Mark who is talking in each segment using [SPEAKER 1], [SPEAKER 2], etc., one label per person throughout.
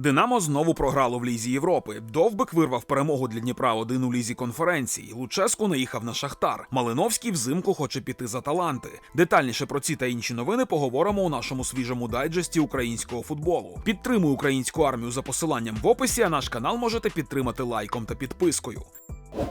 [SPEAKER 1] Динамо знову програло в Лізі Європи. Довбик вирвав перемогу для Дніпра 1 у лізі конференції. Луческу наїхав на Шахтар. Малиновський взимку хоче піти за таланти. Детальніше про ці та інші новини поговоримо у нашому свіжому дайджесті українського футболу. Підтримуй українську армію за посиланням в описі. А наш канал можете підтримати лайком та підпискою.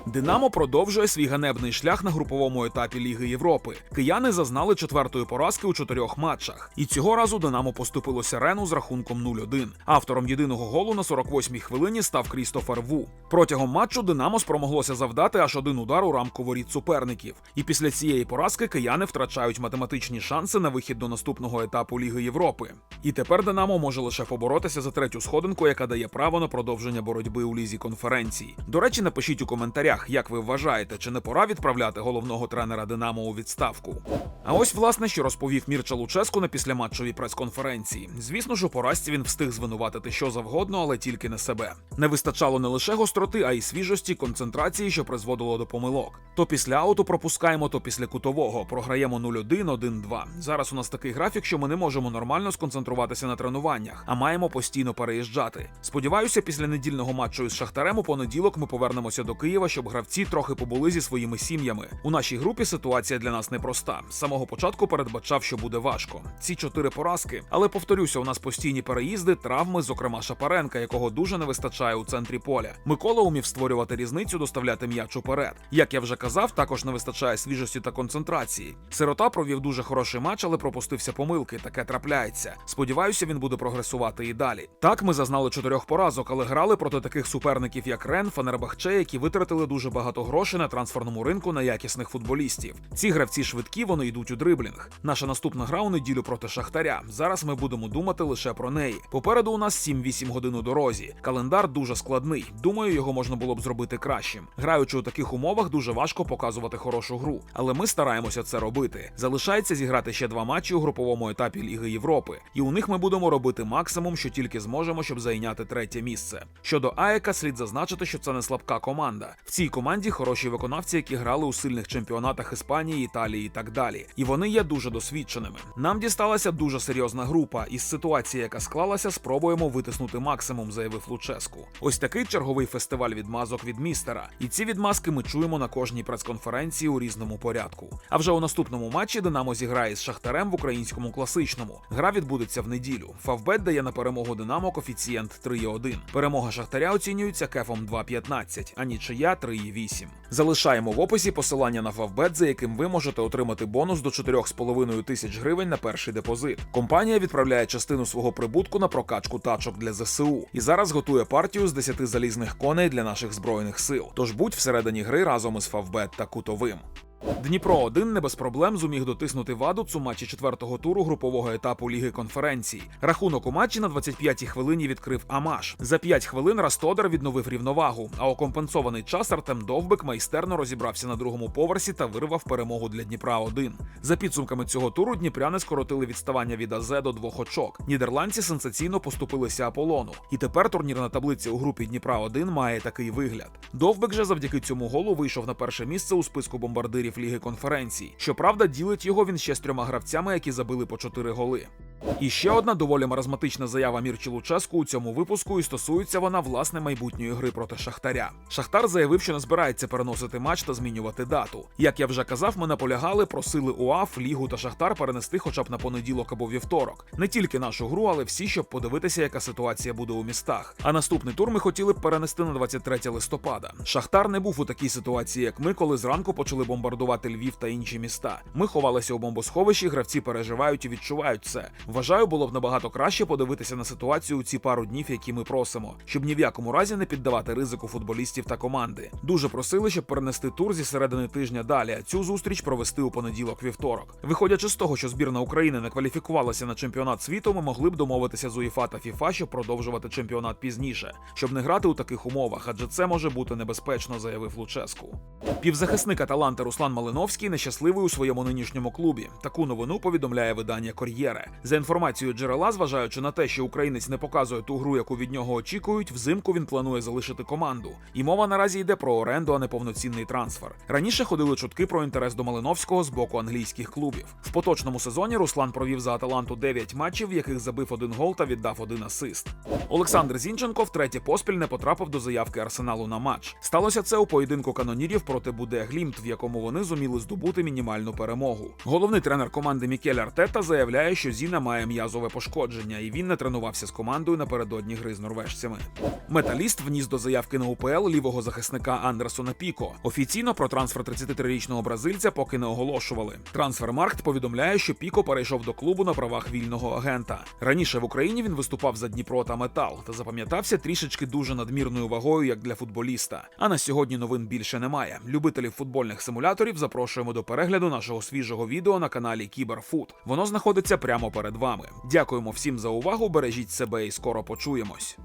[SPEAKER 1] Динамо продовжує свій ганебний шлях на груповому етапі Ліги Європи. Кияни зазнали четвертої поразки у чотирьох матчах. І цього разу Динамо поступилося Рену з рахунком 0-1. Автором єдиного голу на 48-й хвилині став Крістофер Ву. Протягом матчу Динамо спромоглося завдати аж один удар у рамку воріт суперників. І після цієї поразки кияни втрачають математичні шанси на вихід до наступного етапу Ліги Європи. І тепер Динамо може лише поборотися за третю сходинку, яка дає право на продовження боротьби у лізі конференції. До речі, напишіть у коментарях, як ви вважаєте, чи не пора відправляти головного тренера Динамо у відставку. А ось власне, що розповів Мірча Луческу на післяматчевій прес-конференції. Звісно ж, у поразці він встиг звинуватити що завгодно, але тільки не себе. Не вистачало не лише гостроти, а й свіжості, концентрації, що призводило до помилок. То після ауту пропускаємо, то після кутового. Програємо 0-1, 1-2. Зараз у нас такий графік, що ми не можемо нормально сконцентруватися на тренуваннях, а маємо постійно переїжджати. Сподіваюся, після недільного матчу із Шахтарем у понеділок ми повернемося до Києва, щоб гравці трохи побули зі своїми сім'ями. У нашій групі ситуація для нас непроста. З самого початку передбачав, що буде важко. Ці чотири поразки. Але повторюся, у нас постійні переїзди, травми, зокрема Шапаренка, якого дуже не вистачає у центрі поля. Микола умів створювати різницю, доставляти м'яч уперед. Як я вже казав, також не вистачає свіжості та концентрації. Сирота провів дуже хороший матч, але пропустився помилки. Таке трапляється. Сподіваюся, він буде прогресувати і далі. Так, ми зазнали чотирьох поразок, але грали проти таких суперників, як Рен, Фанербахче, які витратили дуже багато грошей на трансферному ринку на якісних футболістів. Ці гравці швидкі, вони йдуть у дриблінг. Наша наступна гра у неділю проти Шахтаря. Зараз ми будемо думати лише про неї. Попереду у нас 7-8 годин у дорозі. Календар дуже складний. Думаю, його можна було б зробити кращим. Граючи у таких умовах, дуже важко показувати хорошу гру, але ми стараємося це робити. Залишається зіграти ще два матчі у груповому етапі Ліги Європи, і у них ми будемо робити максимум, що тільки зможемо, щоб зайняти третє місце. Щодо Аека, слід зазначити, що це не слабка команда. В цій команді хороші виконавці, які грали у сильних чемпіонатах Іспанії, Італії і так далі. І вони є дуже досвідченими. Нам дісталася дуже серйозна група, і з ситуації, яка склалася, спробуємо витиснути максимум, заявив Луческу. Ось такий черговий фестиваль відмазок від містера. І ці відмазки ми чуємо на кожній прес-конференції у різному порядку. А вже у наступному матчі Динамо зіграє з Шахтарем в українському класичному. Гра відбудеться в неділю. Фавбет дає на перемогу Динамо коефіцієнт 3,1. Перемога Шахтаря оцінюється кефом 2,15, а нічия 3,8. Залишаємо в описі посилання на Фавбет, за яким ви можете отримати бонус до 4,5 тисяч гривень на перший депозит. Компанія відправляє частину свого прибутку на прокачку тачок для ЗСУ і зараз готує партію з 10 залізних коней для наших збройних сил. Тож будь всередині гри разом із Фавбет та Кутовим. Дніпро 1 не без проблем зуміг дотиснути вадуц у матчі четвертого туру групового етапу Ліги конференції. Рахунок у матчі на 25-й хвилині відкрив Амаш. За 5 хвилин Растодар відновив рівновагу. А у компенсований час Артем Довбик майстерно розібрався на другому поверсі та вирвав перемогу для Дніпра 1 За підсумками цього туру дніпряни скоротили відставання від АЗ до двох очок. Нідерландці сенсаційно поступилися Аполону. І тепер турнірна таблиця у групі Дніпра 1 має такий вигляд. Довбик же завдяки цьому голу вийшов на перше місце у списку бомбардирів Ліги конференцій. Щоправда, ділить його він ще з трьома гравцями, які забили по чотири голи. І ще одна доволі маразматична заява Мірчі Луческу у цьому випуску, і стосується вона власне майбутньої гри проти Шахтаря. Шахтар заявив, що не збирається переносити матч та змінювати дату. Як я вже казав, ми наполягали, просили УАФ, Лігу та Шахтар перенести хоча б на понеділок або вівторок. Не тільки нашу гру, але всі, щоб подивитися, яка ситуація буде у містах. А наступний тур ми хотіли б перенести на 23 листопада. Шахтар не був у такій ситуації, як ми, коли зранку почали бомбардувати Львів та інші міста. Ми ховалися у бомбосховищі, гравці переживають і відчувають це. Вважаю, було б набагато краще подивитися на ситуацію у ці пару днів, які ми просимо, щоб ні в якому разі не піддавати ризику футболістів та команди. Дуже просили, щоб перенести тур зі середини тижня далі, а цю зустріч провести у понеділок-вівторок. Виходячи з того, що збірна України не кваліфікувалася на чемпіонат світу, ми могли б домовитися з УЄФА та ФІФА, щоб продовжувати чемпіонат пізніше, щоб не грати у таких умовах, адже це може бути небезпечно, заявив Луческу. Півзахисник Аталанти Руслан Малиновський нещасливий у своєму нинішньому клубі. Таку новину повідомляє видання Кор'єре. За інформацією джерела, зважаючи на те, що українець не показує ту гру, яку від нього очікують, взимку він планує залишити команду. І мова наразі йде про оренду, а не повноцінний трансфер. Раніше ходили чутки про інтерес до Малиновського з боку англійських клубів. В поточному сезоні Руслан провів за Аталанту 9 матчів, в яких забив один гол та віддав один асист. Олександр Зінченко втретє поспіль не потрапив до заявки арсеналу на матч. Сталося це у поєдинку канонірів проти Буде Глімт, в якому вони зуміли здобути мінімальну перемогу. Головний тренер команди Мікель Артета заявляє, що Зіна має м'язове пошкодження, і він не тренувався з командою напередодні гри з норвежцями. Металіст вніс до заявки на УПЛ лівого захисника Андерсона Піко. Офіційно про трансфер 33-річного бразильця поки не оголошували. Трансфермаркт повідомляє, що Піко перейшов до клубу на правах вільного агента. Раніше в Україні він виступав за Дніпро та Метал та запам'ятався трішечки дуже надмірною вагою, як для футболіста. А на сьогодні новин більше немає. Любителів футбольних симуляторів запрошуємо до перегляду нашого свіжого відео на каналі Кіберфут. Воно знаходиться прямо перед вами. Дякуємо всім за увагу. Бережіть себе і скоро почуємось.